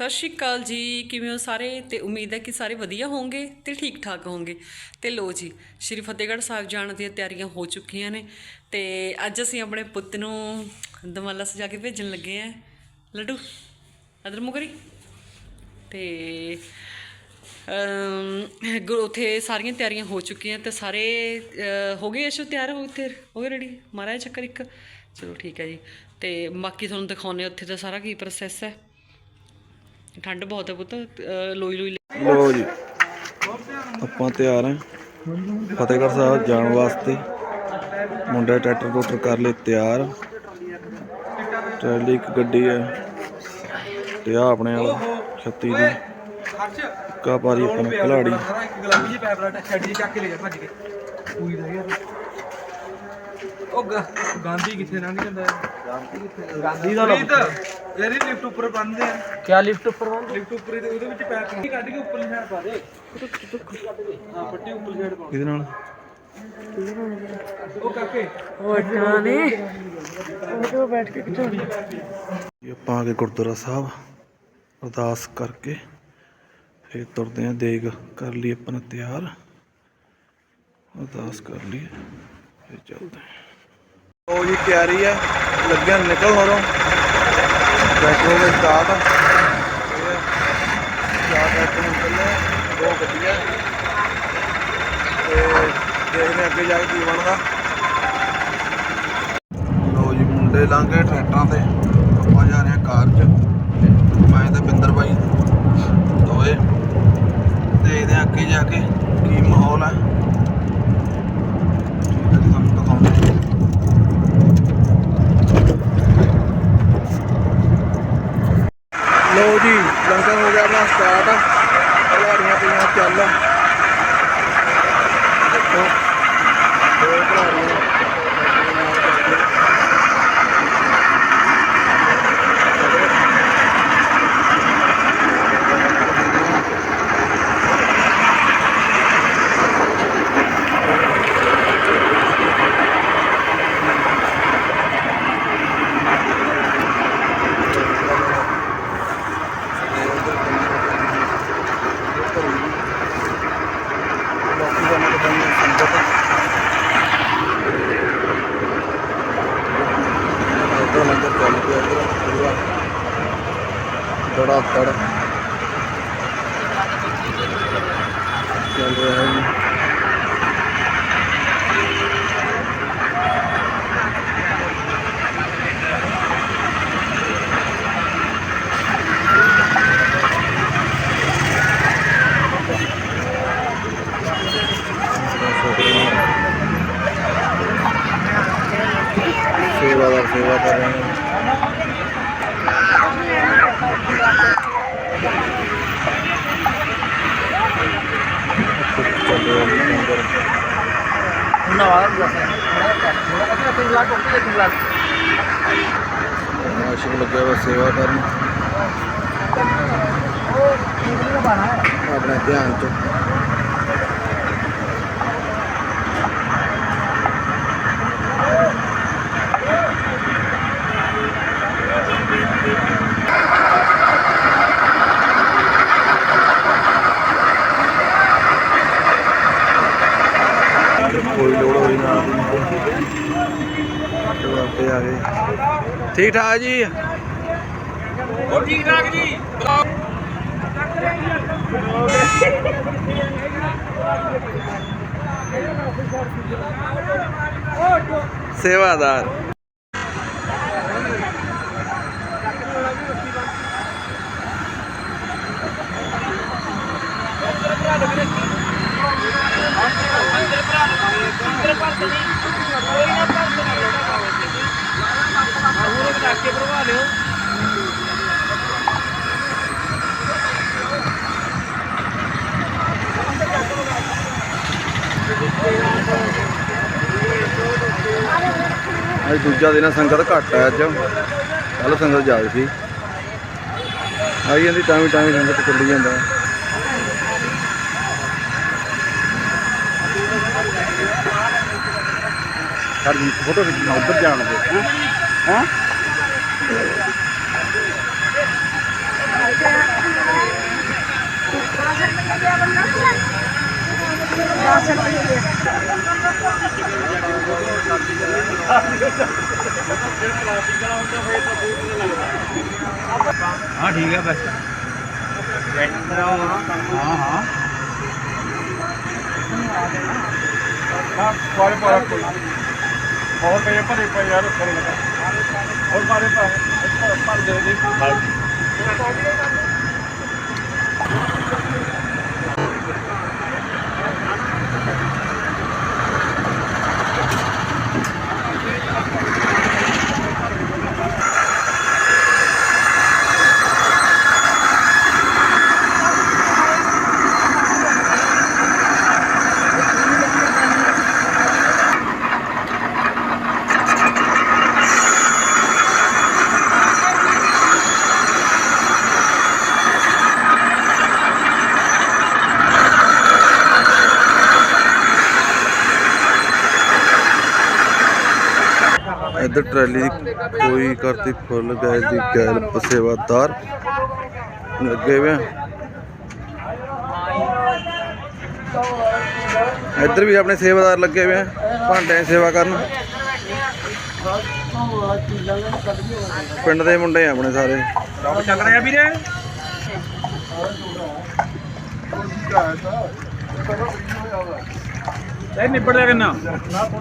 ਸਤਿ ਸ਼੍ਰੀ ਅਕਾਲ ਜੀ, ਕਿਵੇਂ ਹੋ ਸਾਰੇ? ਤੇ ਉਮੀਦ ਹੈ ਕਿ ਸਾਰੇ ਵਧੀਆ ਹੋਵੋਗੇ ਤੇ ਠੀਕ ਠਾਕ ਹੋਵੋਗੇ। ਤੇ ਲੋ ਜੀ, ਸ਼੍ਰੀ ਫਤਿਹਗੜ੍ਹ ਸਾਹਿਬ ਜਾਣ ਦੀਆਂ ਤਿਆਰੀਆਂ ਹੋ ਚੁੱਕੀਆਂ ਨੇ। ਤੇ ਅੱਜ ਅਸੀਂ ਆਪਣੇ ਪੁੱਤ ਨੂੰ ਦਮਾਲਾ ਸਜਾ ਕੇ ਭੇਜਣ ਲੱਗੇ ਆਂ। ਲੱਡੂ ਅਦਰ ਮੁਗਰੀ ਤੇ, ਅਮ ਗੁ- ਉੱਥੇ ਸਾਰੀਆਂ ਤਿਆਰੀਆਂ ਹੋ ਚੁੱਕੀਆਂ ਤੇ ਸਾਰੇ ਹੋ ਗਏ ਅਸ਼ੋ ਤਿਆਰ? ਹੋ ਉੱਥੇ ਹੋ ਗਏ ਰੈਡੀ ਮਾਰਿਆ ਚੱਕਰ ਇੱਕ। ਚਲੋ ਠੀਕ ਹੈ ਜੀ। ਤੇ ਬਾਕੀ ਤੁਹਾਨੂੰ ਦਿਖਾਉਂਦੇ ਉੱਥੇ ਦਾ ਸਾਰਾ ਕੀ ਪ੍ਰੋਸੈਸ ਹੈ। ਠੰਡ ਬਹੁਤ ਹੈ ਪੁੱਤ ਲੋਈ ਲੋਈ ਲੋ ਜੀ ਆਪਾਂ ਤਿਆਰ ਹਾਂ। ਫਤਿਹਗੜ੍ਹ ਸਾਹਿਬ ਜਾਣ ਵਾਸਤੇ। ਮੁੰਡੇ ਟਰੈਕਟਰ ਟਰੂਕਟਰ ਕਰ ਲਏ ਤਿਆਰ। ਟਰਾਲੀ ਇੱਕ ਗੱਡੀ ਹੈ ਤੇ ਆ ਆਪਣੇ ਵਾਲਾ 36 ਦੀ। ਕਾ ਪਾਰੀ ਆਪਣੇ ਖਿਲਾੜੀ ਇੱਕ ਗੁਲਾਬੀ ਜਿਹੀ ਪੈਪ ਲਾਟ ਛੱਡ ਜੀ ਚੱਕ ਕੇ ਲੈ ਜਾ ਭੱਜ ਕੇ। ਪੂਰੀ ਰਹਿ ਗਿਆ ਉਹ ਗਾ- ਗਾਂਧੀ ਕਿੱਥੇ ਲੰਘ ਜਾਂਦਾ ਹੈ? ਗਾਂਧੀ ਦਾ ਯਾਰੀ ਲਿਫਟ ਉੱਪਰ ਬੰਨਦੇ ਆ। ਕੀ ਲਿਫਟ ਉੱਪਰ ਬੰਨਦੇ ਲਿਫਟ ਉੱਪਰ ਇਹਦੇ- ਉਹਦੇ ਵਿੱਚ ਪੈਪ ਕੱਢ ਕੇ ਉੱਪਰਲੀ ਸਾਈਡ ਪਾ ਦੇ। ਹਾਂ ਪੱਟੀ ਉੱਪਰਲੀ ਸਾਈਡ ਪਾ ਇਹਦੇ ਨਾਲ? ਉਹ ਕਾਕੇ। ਇਹ ਆਪਾਂ ਆ ਗਏ ਗੁਰਦੁਆਰਾ ਸਾਹਿਬ ਅਰਦਾਸ ਕਰਕੇ ਫਿਰ ਤੁਰਦੇ ਆ ਦੇਗ ਕਰ ਲਈ ਆਪਾਂ ਨੇ ਤਿਆਰ। ਅਰਦਾਸ ਕਰ ਲਈ ਫਿਰ ਚੱਲਦੇ ਆ ਉਹ ਜੀ ਤਿਆਰੀ ਹੈ ਲੱਗਿਆ ਨਿਕਲ ਹੋਰੋਂ। ਬੈਠੋ ਦੇ ਸਟਾਰਟ ਚਾਰ ਟਰੈਕਟਰ ਨਿਕਲੇ ਦੋ ਗੱਡੀਆਂ ਤੇ ਦੇਖਦੇ ਅੱਗੇ ਜਾ ਕੇ ਕੀ ਬਣਦਾ। ਲੋ ਜੀ, ਮੁੰਡੇ ਲੰਘੇ ਟਰੈਕਟਰਾਂ ਤੇ। ਆਪਾਂ ਜਾ ਰਹੇ ਹਾਂ ਕਾਰ 'ਚ। ਮੈਂ ਤੇ ਬਿੰਦਰ ਬਾਈ ਦੋਏ ਦੇਖਦੇ ਹਾਂ ਅੱਗੇ ਜਾ ਕੇ ਕੀ ਮਾਹੌਲ ਹੈ ਠੀਕ ਹੈ ਜੀ, ਤੁਹਾਨੂੰ ਦਿਖਾਉਂਦੇ ਹਾਂ। ਲੋ ਜੀ ਲੰਗਰ ਹੋ ਗਿਆ ਆਪਣਾ ਸਟਾਰਟ ਖਿਲਾੜੀਆਂ ਪਈਆਂ ਚੱਲ ਦੇਖੋ ਦੋ ਖਿਲਾੜੀਆਂ ਬਾਕੀ ਸਾਨੂੰ ਦਿਖਾਈਆਂ ਸੰਗਤ ਇੱਧਰ ਲੰਗਰ ਚੱਲ ਪਿਆ ਇੱਧਰ ਪੂਰਾ ਦੜਾ ਤੜ ਚੱਲ ਰਿਹਾ ਹੈ ਜੀ ਸੇਵਾਦਾਰ ਸੇਵਾ ਕਰ ਰਹੇ ਨੇ ਚੱਲ ਰਿਹਾ ਜੀ ਲੰਗਰ ਆਸ਼ਿਕ ਲੱਗਿਆ ਵਾ ਸੇਵਾ ਕਰਨ। ਆਪਣੇ ਧਿਆਨ ਚ ਕੋਈ ਲੋੜ ਹੋਈ ਨਾ ਤੇ ਆ ਗਏ। ਠੀਕ ਠਾਕ ਜੀ? ਉਹ ਠੀਕ ਠਾਕ ਜੀ? ਸੇਵਾਦਾਰ। ਅੱਜ ਦੂਜਾ ਦਿਨ ਸੰਗਤ ਘੱਟ ਹੈ ਅੱਜ। ਕੱਲ ਸੰਗਤ ਜ਼ਿਆਦਾ ਸੀ। ਆਈ ਜਾਂਦੀ ਤਾਂ ਵੀ ਸੰਗਤ ਚੱਲੀ ਜਾਂਦਾ। ਸਰ ਫੋਟੋ ਵਿੱਚ ਨਾ ਉੱਧਰ ਜਾਣ ਦੇ, ਹੈ? ਹੈ? ਆਇਆ ਠੀਕ ਹੈ ਬਸ ਹਾਂ ਹਾਂ ਹਾਂ ਪਾਰੇ ਪਾਰੇ ਕੋਈ ਹੋਰ ਪਏ ਭਰੇ ਪਏ ਯਾਰ ਉੱਪਰ ਲਗਾ ਹੋਰ ਪਾਰੇ ਪਾਰੇ ਪਰ ਦੇ ਦੇ ਇੱਧਰ ਟਰਾਲੀ ਦੀ ਕੋਈ ਕਰਤੀ ਫੁੱਲ, ਗੈਸ ਦੀ ਗੈਲਪ ਸੇਵਾਦਾਰ ਲੱਗੇ ਹੋਏ ਇੱਧਰ ਵੀ ਆਪਣੇ ਸੇਵਾਦਾਰ ਲੱਗੇ ਹੋਏ ਆ ਭਾਂਡੇ ਦੀ ਸੇਵਾ ਕਰਨ। ਪਿੰਡ ਦੇ ਮੁੰਡੇ ਆ ਆਪਣੇ ਸਾਰੇ। ਕੰਮ ਚੱਲ ਰਿਹਾ ਵੀਰੇ? ਇਹ ਨਿਬੜ ਜਾ ਕਿੰਨਾ?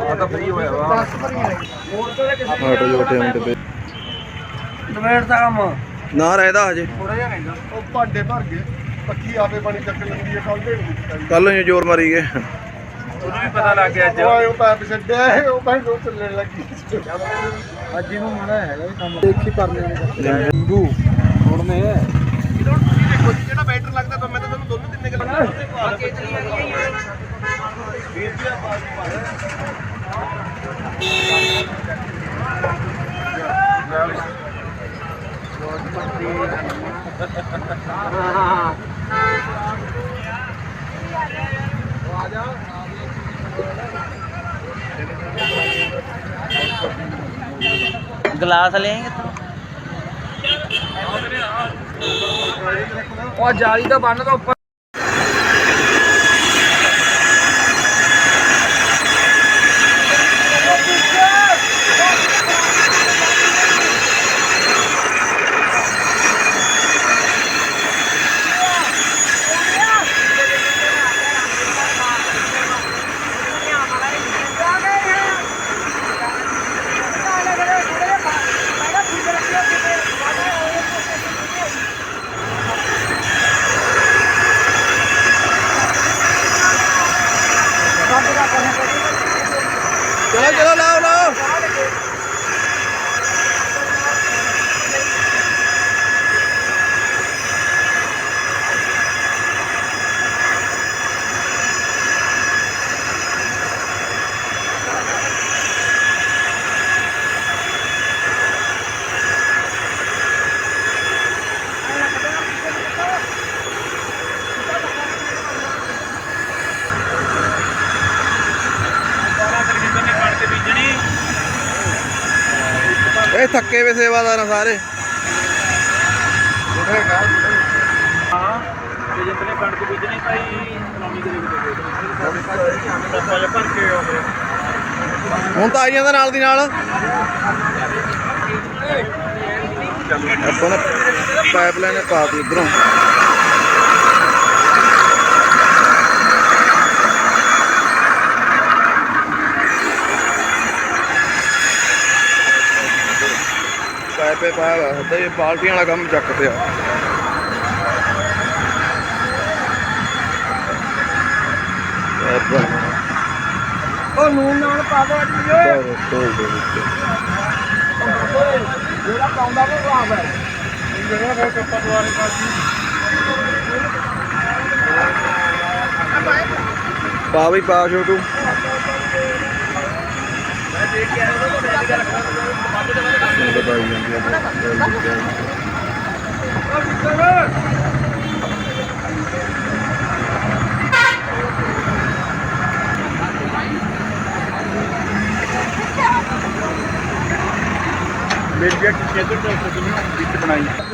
ਆ ਤਾਂ ਫ੍ਰੀ ਹੋਇਆ ਵਾ ਆਟੋ ਜੋ ਟਾਈਮ ਤੇ। ਨਵੇੜ ਦਾ ਕੰਮ। ਨਾ ਰਹਿਦਾ ਹਜੇ। ਥੋੜਾ ਜਿਹਾ ਰਹਿੰਦਾ। ਉਹ ਭਾਂਡੇ ਭਰ ਗਏ ਪੱਕੀ ਆਪੇ ਪਾਣੀ ਚੱਕ ਲੈਂਦੀ ਹੈ ਕੱਲ ਦੇ ਨੂੰ ਕੱਲ ਨੂੰ ਜੋਰ ਮਾਰੀ ਗਏ। ਉਹਨੂੰ ਵੀ ਪਤਾ ਲੱਗ ਗਿਆ ਅੱਜ। ਉਹ ਪੈਪ ਛੱਡਿਆ ਉਹ ਭਾਈ ਉਹ ਚੱਲਣ ਲੱਗੀ ਅੱਜ ਇਹਨੂੰ ਮਾੜਾ ਹੈਗਾ ਵੀ ਕੰਮ। ਦੇਖੀ ਪਰਨੇ ਨੇ। ਨਿੰਬੂ। ਥੋੜਨੇ ਜਿਹੜਾ ਬੈਟਰ ਲੱਗਦਾ ਤਾਂ ਮੈਂ ਤਾਂ ਤੁਹਾਨੂੰ ਦੋਨੋਂ ਤਿੰਨੇ ਗੱਲਾਂ ਗਲਾਸ ਲੈਂਗੇ ਉਹ ਜਾਲੀ ਤਾਂ ਬੰਨ ਦੋ ਉੱਪਰ ਚਲੋ ਚਲੋ ਲਾਓ ਲਾਓ ਇਹ ਥੱਕੇ ਵੇ ਸੇਵਾਦਾਰ ਆ ਸਾਰੇ। ਹਾਂ ਤੇ ਜਿੰਦ ਨੇ ਕਣਕ ਬੀਜਣੀ ਭਾਈ ਨੌਵੀਂ ਦੇ ਦੇ ਆਪਾਂ ਭਰ ਕੇ ਆਉਂਦੇ ਹੁਣ ਤਾਂ ਆਈ ਜਾਂਦਾ ਨਾਲ ਦੀ ਨਾਲ। ਆਪਾਂ ਨੇ ਪਾਈਪਲਾਈਨ ਪਾਤੀ ਇਧਰੋਂ। ਪਾਈਪੇ ਪਾਇਆ ਵਾ ਹੁੰਦਾ ਇਹ ਬਾਲਟੀਆਂ ਵਾਲਾ ਕੰਮ ਚੱਕ ਪਿਆ ਉਹ ਨੂਨ ਨਾਲ ਪਾ ਦੋ ਅੱਜ ਤੋੜ ਤੋੜ ਦੇ ਵਿੱਚ। ਜਿਹੜਾ ਪਾਉਂਦਾ ਉਹ ਆਪ ਹੈ। ਜਿਹੜਾ ਫਿਰ ਕੱਪਾ ਦੁਆਰੇ ਪਾਜੀ ਪਾ ਵੀ ਪਾ ਛੋਟੂ। ਬਤਾਈ ਜਾਂਦੀ ਹੈ ਮੇਰੀ ਵੀ ਕਿਤੇ ਤੋਂ ਵਿੱਚ ਬਣਾਈ।